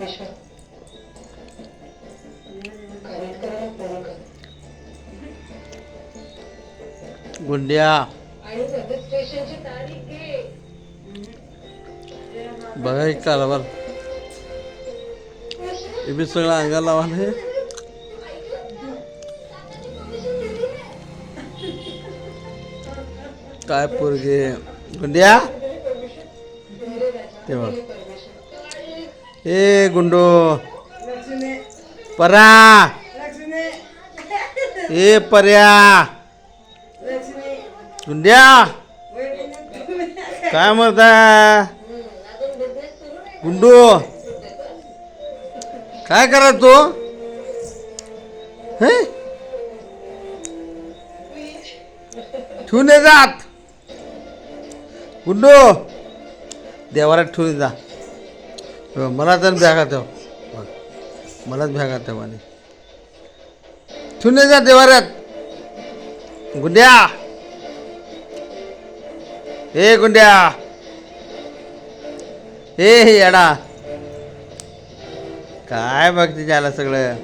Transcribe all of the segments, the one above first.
गुंड्या. बघा एक कारभार मी सगळं अंगाला लावा हे. काय पोरगे. गुंड्या. तेव्हा ए गुंडो. परा. ए पर्या. गुंड्या. काय म्हणता? गुंडू. काय करा तू? ठेवून जात गुंडू. देवाला ठेवून जा. हो, मला तर भ्यागा ठेव बघ, मलाच भ्यागा ठेव आणि जा देवाऱ्यात. गुंड्या. ए गुंड्या. ए येडा. काय बघ तिच्याला सगळं.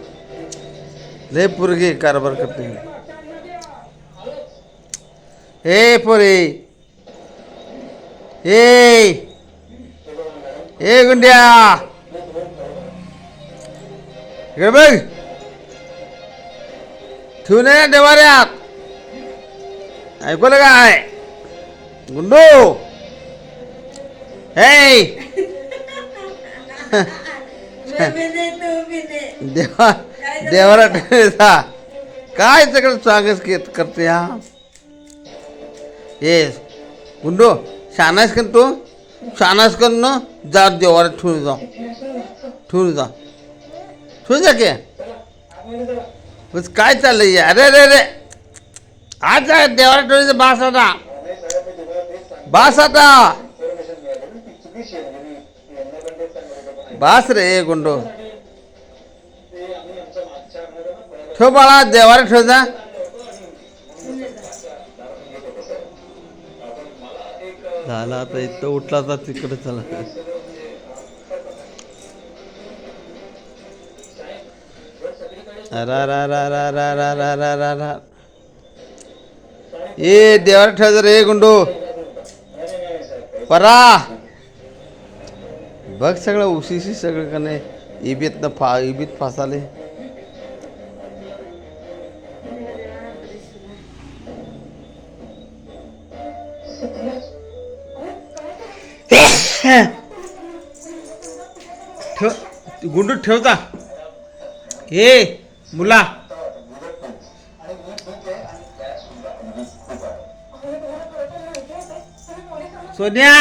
लय पुरगी कारभार करते. ए पोरी. ए. ए गुंड्या! इकडे बघ! ठेवून ये देवाऱ्यात! ऐकलं काय गुंडू! हे देवा देवाला ठेवायचा काय तिकडे स्वागत केत करते हा? ये गुंडो शानास का तू? शानास कर ना जा देवाला ठेवून जा. ठेवून जा. ठेवून जा के. बस काय चाललंय? अरे अरे अरे. आज जा देवाला ठेवायचं बास आता बास आता बास रे गुंडो. ठेव बाळा देवाला ठेव जा. झाला आता इथं उठला तर तिकडे चला. रा रा रा रा रा रा रा रा रा ए देवाला ठेव रे गुंडू. परा. बघ सगळं उशीशी सगळं का नाही? इबीत न फा इबीत फासाले. ठेव गुंडू ठेवता ए मुला. सोन्या!